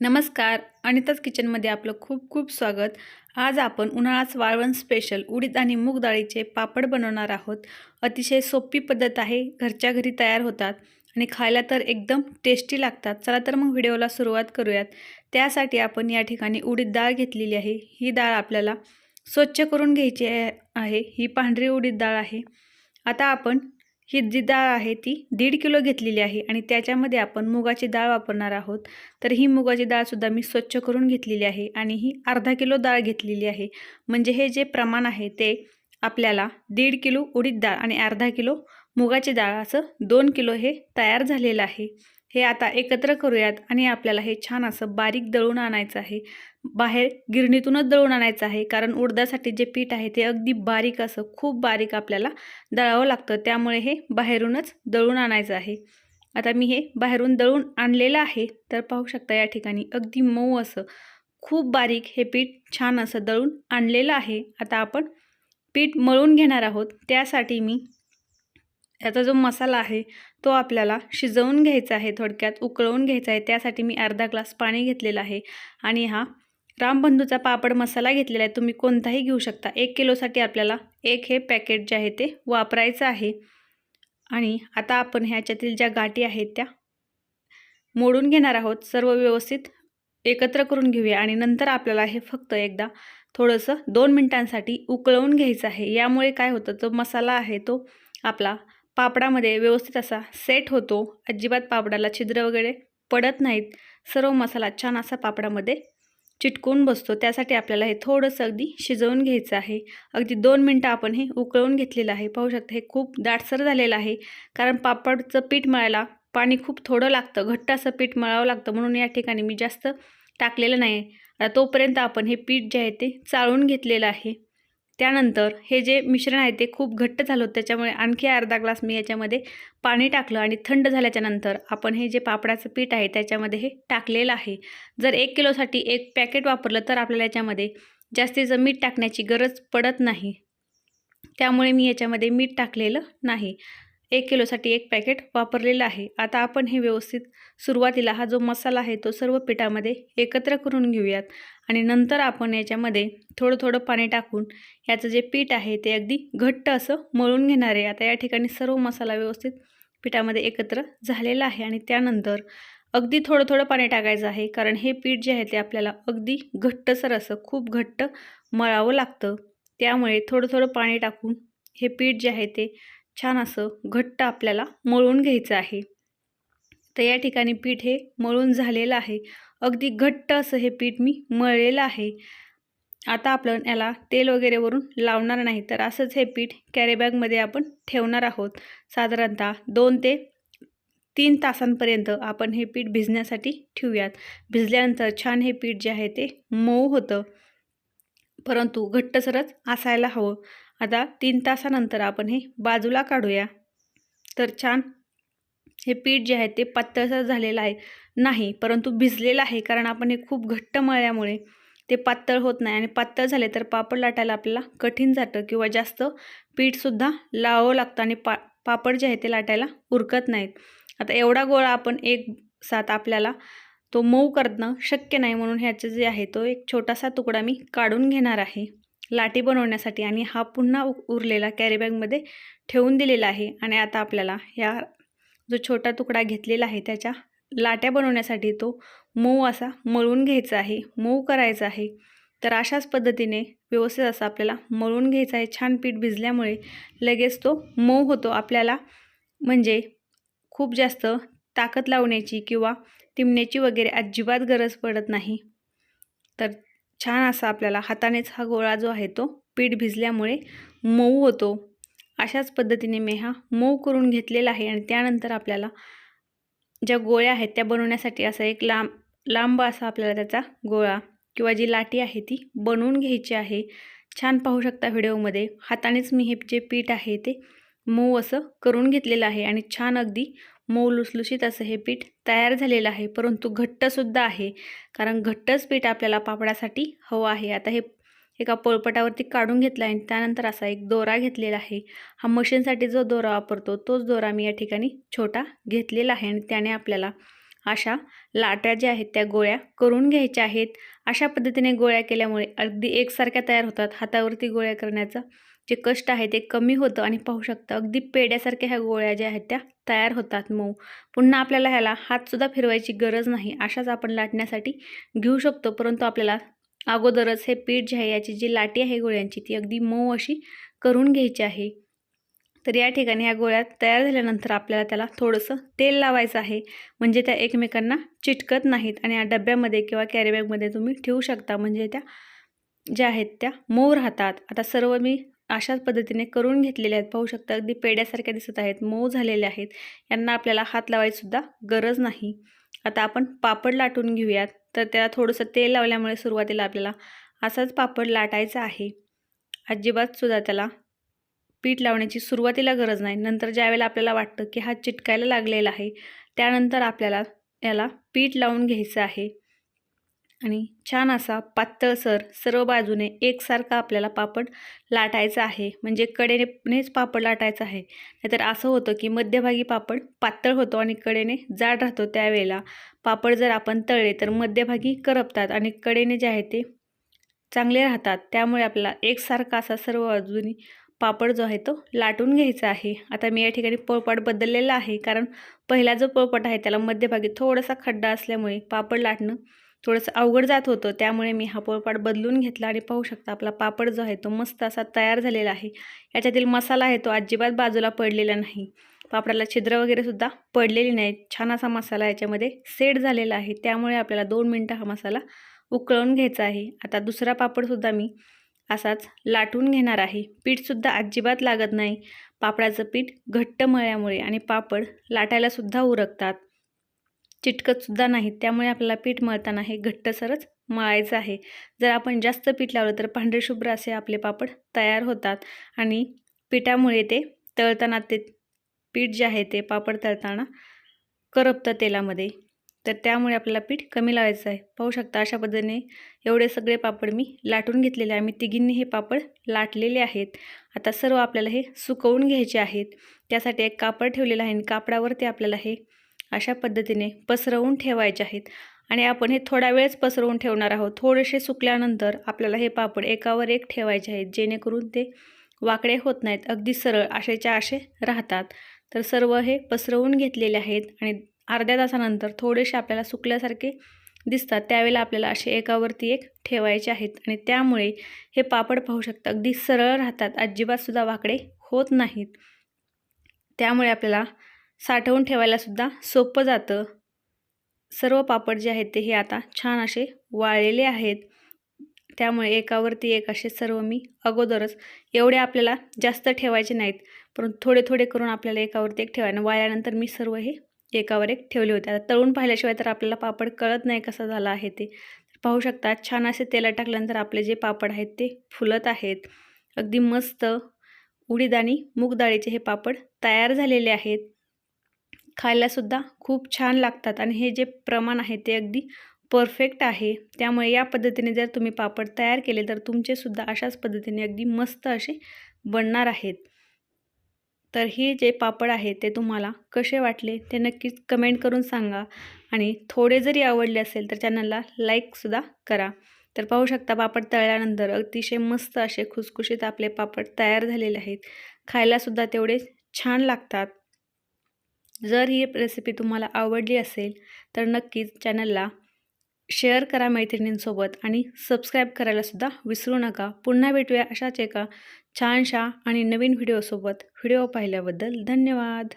नमस्कार अनिताज किचनमध्ये आपलं खूप खूप स्वागत. आज आपण उन्हाळाच वाळवण स्पेशल उडीद आणि मूग डाळीचे पापड बनवणार आहोत. अतिशय सोपी पद्धत आहे घरच्या घरी तयार होतात आणि खायला तर एकदम टेस्टी लागतात. चला तर मग व्हिडिओला सुरुवात करूयात. त्यासाठी आपण या ठिकाणी उडीद डाळ घेतलेली आहे. ही डाळ आपल्याला स्वच्छ करून घ्यायची आहे. ही पांढरी उडीद डाळ आहे. आता आपण ही जी डाळ आहे ती दीड किलो घेतलेली आहे आणि त्याच्यामध्ये आपण मुगाची डाळ वापरणार आहोत. तर ही मुगाची डाळसुद्धा मी स्वच्छ करून घेतलेली आहे आणि ही अर्धा किलो डाळ घेतलेली आहे. म्हणजे हे जे प्रमाण आहे ते आपल्याला दीड किलो उडीद डाळ आणि अर्धा किलो मुगाची डाळ असं दोन किलो हे तयार झालेलं आहे. हे आता एकत्र करूयात आणि आपल्याला हे छान असं बारीक दळून आणायचं आहे. बाहेर गिरणीतूनच दळून आणायचं आहे कारण उडदासाठी जे पीठ आहे ते अगदी बारीक असं खूप बारीक आपल्याला दळावं लागतं. त्यामुळे हे बाहेरूनच दळून आणायचं आहे. आता मी हे बाहेरून दळून आणलेलं आहे. तर पाहू शकता या ठिकाणी अगदी मऊ असं खूप बारीक हे पीठ छान असं दळून आणलेलं आहे. आता आपण पीठ मळून घेणार आहोत. त्यासाठी मी याचा जो मसाला आहे तो आपल्याला शिजवून घ्यायचा आहे थोडक्यात उकळवून घ्यायचा आहे. त्यासाठी मी अर्धा ग्लास पाणी घेतलेलं आहे आणि हा रामबंधूचा पापड मसाला घेतलेला आहे. तुम्ही कोणताही घेऊ शकता. एक किलोसाठी आपल्याला एक हे पॅकेट जे आहे ते वापरायचं आहे. आणि आता आपण ह्याच्यातील ज्या गाठी आहेत त्या मोडून घेणार आहोत. सर्व व्यवस्थित एकत्र करून घेऊया आणि नंतर आपल्याला हे फक्त एकदा थोडंसं दोन मिनटांसाठी उकळवून घ्यायचं आहे. यामुळे काय होतं जो मसाला आहे तो आपला पापडामध्ये व्यवस्थित असा सेट होतो. अजिबात पापडाला छिद्र वगैरे पडत नाहीत. सर्व मसाला छान असा पापडामध्ये चिटकून बसतो. त्यासाठी आपल्याला हे थोडंसं अगदी शिजवून घ्यायचं आहे. अगदी दोन मिनटं आपण हे उकळून घेतलेलं आहे. पाहू शकता हे खूप दाटसर झालेलं आहे. कारण पापडचं पीठ मळायला पाणी खूप थोडं लागतं. घट्ट असं पीठ मळावं लागतं. म्हणून या ठिकाणी मी जास्त टाकलेलं नाही आहे तोपर्यंत आपण हे पीठ जे आहे ते चाळून घेतलेलं आहे. त्यानंतर हे जे मिश्रण आहे ते खूप घट्ट झालं होतं. त्याच्यामुळे आणखी अर्धा ग्लास मी याच्यामध्ये पाणी टाकलं आणि थंड झाल्याच्यानंतर आपण हे जे पापडाचं पीठ आहे त्याच्यामध्ये हे टाकलेलं आहे. जर एक किलोसाठी एक पॅकेट वापरलं तर आपल्याला याच्यामध्ये जास्तीचं मीठ टाकण्याची गरज पडत नाही. त्यामुळे मी याच्यामध्ये मीठ टाकलेलं नाही. एक किलोसाठी एक पॅकेट वापरलेलं आहे. आता आपण हे व्यवस्थित सुरुवातीला हा जो मसाला आहे तो सर्व पिठामध्ये एकत्र करून घेऊयात आणि नंतर आपण याच्यामध्ये थोडं थोडं पाणी टाकून याचं जे पीठ आहे ते अगदी घट्ट असं मळून घेणार आहे. आता या ठिकाणी सर्व मसाला व्यवस्थित पिठामध्ये एकत्र झालेला आहे आणि त्यानंतर अगदी थोडं थोडं पाणी टाकायचं आहे कारण हे पीठ जे आहे ते आपल्याला अगदी घट्टसर असं खूप घट्ट मळावं लागतं. त्यामुळे थोडं थोडं पाणी टाकून हे पीठ जे आहे ते छान असं घट्ट आपल्याला मळून घ्यायचं आहे. तर या ठिकाणी पीठ हे मळून झालेलं आहे. अगदी घट्ट असं हे पीठ मी मळलेलं आहे. आता आपण याला तेल वगैरेवरून लावणार नाही तर असंच हे पीठ कॅरीबॅगमध्ये आपण ठेवणार आहोत. साधारणतः दोन ते तीन तासांपर्यंत आपण हे पीठ भिजण्यासाठी ठेवूयात. भिजल्यानंतर छान हे पीठ जे आहे ते मऊ होतं. परंतु घट्टसरच असायला हवं. आता तीन तासानंतर आपण हे बाजूला काढूया. तर छान. हे पीठ जे आहे ते पातळसर झालेलं आहे. नाही परंतु भिजलेलं आहे कारण आपण हे खूप घट्ट मळल्यामुळे ते पातळ होत नाही. आणि पातळ झाले तर पापड लाटायला आपल्याला कठीण जातं किंवा जास्त पीठसुद्धा लावावं लागतं आणि पा पापड जे आहे ते लाटायला उरकत नाहीत. आता एवढा गोळा आपण एक साथ आपल्याला तो मऊ करणं शक्य नाही म्हणून ह्याचं जे आहे तो एक छोटासा तुकडा मी काढून घेणार आहे. लाटी बनवण्यासाठी आणि हा पुन्हा उरलेला कॅरीबॅगमध्ये ठेवून दिलेला आहे. आणि आता आपल्याला या जो छोटा तुकडा घेतलेला आहे त्याच्या लाट्या बनवण्यासाठी तो मऊ असा मळून घ्यायचा आहे. मऊ करायचा आहे. तर अशाच पद्धतीने व्यवस्थित असं आपल्याला मळून घ्यायचा आहे. छान पीठ भिजल्यामुळे लगेच तो मऊ होतो. आपल्याला म्हणजे खूप जास्त ताकद लावण्याची किंवा टिमण्याची वगैरे अजिबात गरज पडत नाही. तर छान असा आपल्याला हातानेच हा गोळा जो आहे तो पीठ भिजल्यामुळे मऊ होतो. अशाच पद्धतीने मी हा मऊ करून घेतलेला आहे आणि त्यानंतर आपल्याला ज्या गोळ्या आहेत त्या बनवण्यासाठी असा एक लांब लांब असा आपल्याला त्याचा गोळा किंवा जी लाटी आहे ती बनवून घ्यायची आहे. छान पाहू शकता व्हिडिओमध्ये. हातानेच मी हे जे पीठ आहे ते मऊ असं करून घेतलेलं आहे आणि छान अगदी मऊ लुसलुशीत असं हे पीठ तयार झालेलं आहे. परंतु घट्टसुद्धा आहे. कारण घट्टच पीठ आपल्याला पापडासाठी हवं आहे. आता हे एका पोळपटावरती काढून घेतला आहे आणि त्यानंतर असा एक दोरा घेतलेला आहे. हा मशीनसाठी जो दोरा वापरतो तोच दोरा मी या ठिकाणी छोटा घेतलेला आहे आणि त्याने आपल्याला अशा लाट्या ज्या आहेत त्या गोळ्या करून घ्यायच्या आहेत. अशा पद्धतीने गोळ्या केल्यामुळे अगदी एकसारख्या तयार होतात. हातावरती गोळ्या करण्याचा जे कष्ट आहे ते कमी होतं आणि पाहू शकता अगदी पेड्यासारख्या ह्या गोळ्या ज्या आहेत त्या तयार होतात मऊ. पुन्हा आपल्याला ह्याला हातसुद्धा फिरवायची गरज नाही अशाच आपण लाटण्यासाठी घेऊ शकतो. परंतु आपल्याला अगोदरच हे पीठ जे आहे याची जी लाटी आहे गोळ्यांची ती अगदी मऊ अशी करून घ्यायची आहे. तर या ठिकाणी ह्या गोळ्या तयार झाल्यानंतर आपल्याला त्याला थोडंसं तेल लावायचं आहे. म्हणजे त्या एकमेकांना चिटकत नाहीत आणि या डब्यामध्ये किंवा कॅरीबॅगमध्ये तुम्ही ठेवू शकता. म्हणजे त्या ज्या आहेत त्या मऊ राहतात. आता सर्व मी अशाच पद्धतीने करून घेतलेल्या आहेत. पाहू शकता अगदी पेड्यासारख्या दिसत आहेत मऊ झालेल्या आहेत. यांना आपल्याला हात लावायचीसुद्धा गरज नाही. आता आपण पापड लाटून घेऊयात. तर त्याला थोडंसं तेल लावल्यामुळे सुरुवातीला आपल्याला असाच पापड लाटायचा आहे. अजिबातसुद्धा त्याला पीठ लावण्याची सुरुवातीला गरज नाही. नंतर ज्यावेळेला आपल्याला वाटतं की हा चिटकायला लागलेला आहे त्यानंतर आपल्याला याला पीठ लावून घ्यायचं आहे. आणि छान असा पातळसर सर्व बाजूने एकसारखा आपल्याला पापड लाटायचा आहे. म्हणजे कडेनेच पापड लाटायचा आहे. नाहीतर असं होतं की मध्यभागी पापड पातळ होतो आणि कडेने जाड राहतो त्यावेळेला. पापड जर आपण तळले तर मध्यभागी करपतात आणि कडेने जे आहे ते चांगले राहतात. त्यामुळे आपल्याला एकसारखा असा सर्व बाजूनी पापड जो आहे तो लाटून घ्यायचा आहे. आता मी या ठिकाणी पोळपाट बदललेला आहे. कारण पहिला जो पोळपाट आहे त्याला मध्यभागी थोडासा खड्डा असल्यामुळे पापड लाटणं थोडंसं अवघड जात होतं. त्यामुळे मी हा पोळपाट बदलून घेतला आणि पाहू शकता आपला पापड जो आहे तो मस्त असा तयार झालेला आहे. याच्यातील मसाला आहे तो अजिबात बाजूला पडलेला नाही. पापडाला छिद्र वगैरेसुद्धा पडलेली नाहीत. छान असा मसाला याच्यामध्ये सेट झालेला आहे. त्यामुळे आपल्याला दोन मिनटं हा मसाला उकळून घ्यायचा आहे. आता दुसरा पापडसुद्धा मी असाच लाटून घेणार आहे. पीठसुद्धा अजिबात लागत नाही. पापडाचं पीठ घट्ट मळल्यामुळे आणि पापड लाटायलासुद्धा उरकतात. चिटकतसुद्धा नाहीत. त्यामुळे आपल्याला पीठ मळताना हे घट्टसरच मळायचं आहे. जर आपण जास्त पीठ लावलं तर पांढरे शुभ्र असे आपले पापड तयार होतात आणि पिठामुळे ते तळताना ते पीठ जे आहे ते पापड तळताना करपतं तेलामध्ये. तर त्यामुळे आपल्याला पीठ कमी लावायचं आहे. पाहू शकता अशा पद्धतीने एवढे सगळे पापड मी लाटून घेतलेले आहे. मी तिघींनी हे पापड लाटलेले आहेत. आता सर्व आपल्याला हे सुकवून घ्यायचे आहेत. त्यासाठी एक कापड ठेवलेलं आहे आणि कापडावरती आपल्याला हे अशा पद्धतीने पसरवून ठेवायचे आहेत. आणि आपण हे थोडा वेळच पसरवून ठेवणार आहोत. थोडेसे सुकल्यानंतर आपल्याला हे पापड एकावर एक ठेवायचे आहेत. जेणेकरून ते वाकडे होत नाहीत. अगदी सरळ आशेच्या असे राहतात. तर सर्व हे पसरवून घेतलेले आहेत. आणि अर्ध्या तासानंतर थोडेसे आपल्याला सुकल्यासारखे दिसतात. त्यावेळेला आपल्याला असे एकावरती एक ठेवायचे आहेत. आणि त्यामुळे हे पापड पाहू शकता अगदी सरळ राहतात. अजिबातसुद्धा वाकडे होत नाहीत. त्यामुळे आपल्याला साठवून ठेवायलासुद्धा सोपं जातं. सर्व पापड जे आहेत ते हे आता छान असे वाळलेले आहेत. त्यामुळे एकावरती एक असे सर्व मी अगोदरच एवढे आपल्याला जास्त ठेवायचे नाहीत. परंतु थोडे थोडे करून आपल्याला एकावरती एक ठेवायला वाळल्यानंतर मी सर्व हे एकावर एक ठेवले होते. आता तळून पाहिल्याशिवाय तर आपल्याला पापड कळत नाही कसा झाला आहे ते. पाहू शकता छान असे तेला टाकल्यानंतर आपले जे पापड आहेत ते फुलत आहेत. अगदी मस्त उडीद आणि मूग डाळीचे हे पापड तयार झालेले आहेत. खायलासुद्धा खूप छान लागतात आणि हे जे प्रमाण आहे ते अगदी परफेक्ट आहे. त्यामुळे या पद्धतीने जर तुम्ही पापड तयार केले तर तुमचेसुद्धा अशाच पद्धतीने अगदी मस्त असे बनणार आहेत. तर हे जे पापड आहे ते तुम्हाला कसे वाटले ते नक्कीच कमेंट करून सांगा आणि थोडे जरी आवडले असेल तर चॅनलला लाईकसुद्धा करा. तर पाहू शकता पापड तळल्यानंतर अतिशय मस्त असे खुसखुशीत आपले पापड तयार झालेले आहेत. खायलासुद्धा तेवढे छान लागतात. जर ही रेसिपी तुम्हाला आवडली असेल तर नक्कीच चॅनलला शेअर करा मैत्रिणींसोबत आणि सबस्क्राईब करायलासुद्धा विसरू नका. पुन्हा भेटूया अशाच एका छानशा आणि नवीन व्हिडिओसोबत व्हिडिओ पाहिल्याबद्दल धन्यवाद.